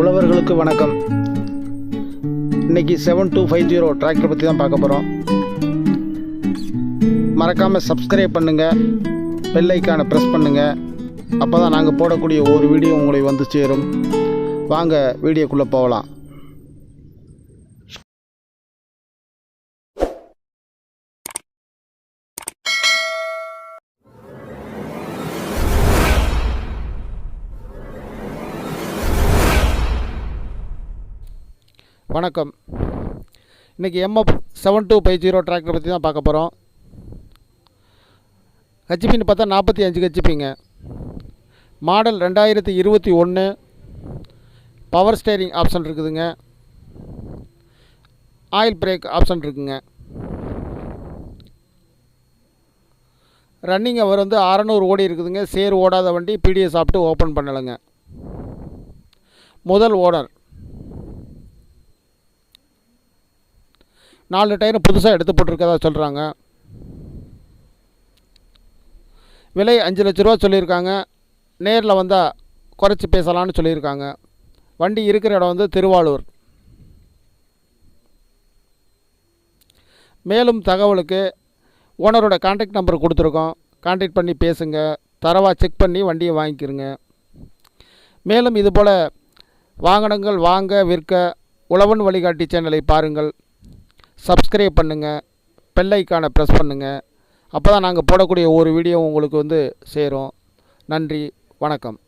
உழவர்களுக்கு வணக்கம். இன்னைக்கு seven two five zero tractor பற்றி தான் பார்க்க போகிறோம் மறக்காமல் சப்ஸ்கிரைப் பண்ணுங்கள் பெல்லைக்கான ப்ரெஸ் பண்ணுங்கள் அப்போ தான் நாங்கள் போடக்கூடிய ஒரு வீடியோ உங்களை வந்து சேரும். வாங்க வீடியோக்குள்ளே போகலாம். வணக்கம். இன்றைக்கி MF seven two five zero tractor பற்றி தான் பார்க்க போகிறோம் ஹெச்பின்னு பார்த்தா நாற்பத்தி அஞ்சு ஹெச்பிங்க மாடல் ரெண்டாயிரத்தி இருபத்தி ஒன்று பவர் ஸ்டேரிங் ஆப்ஷன் இருக்குதுங்க. ஆயில் பிரேக் ஆப்ஷன் இருக்குங்க. ரன்னிங் அவர் வந்து அறநூறு ஓடி இருக்குதுங்க. சேர் ஓடாத வண்டி பிடிஎஸ் சாப்பிட்டு ஓப்பன் பண்ணலைங்க. முதல் ஓனர் நாலு டயரும் புதுசாக எடுத்து போட்டிருக்கதா சொல்கிறாங்க விலை அஞ்சு லட்ச ரூபா சொல்லியிருக்காங்க. நேரில் வந்தால் குறைச்சி பேசலான்னு சொல்லியிருக்காங்க. வண்டி இருக்கிற இடம் வந்து திருவாரூர் மேலும் தகவலுக்கு ஓனரோட கான்டாக்ட் நம்பர் கொடுத்துருக்கோம். கான்டாக்ட் பண்ணி பேசுங்க. தரவாக செக் பண்ணி வண்டியை வாங்கிக்கிறங்க மேலும் இதுபோல் வாகனங்கள் வாங்க விற்க உழவன் வழிகாட்டி சேனலை பாருங்கள். சப்ஸ்கிரைப் பண்ணுங்கள் பெல் ஐக்கானை ப்ரெஸ் பண்ணுங்கள் அப்போ தான் நாங்கள் போடக்கூடிய ஒரு வீடியோ உங்களுக்கு வந்து சேரும். நன்றி வணக்கம்.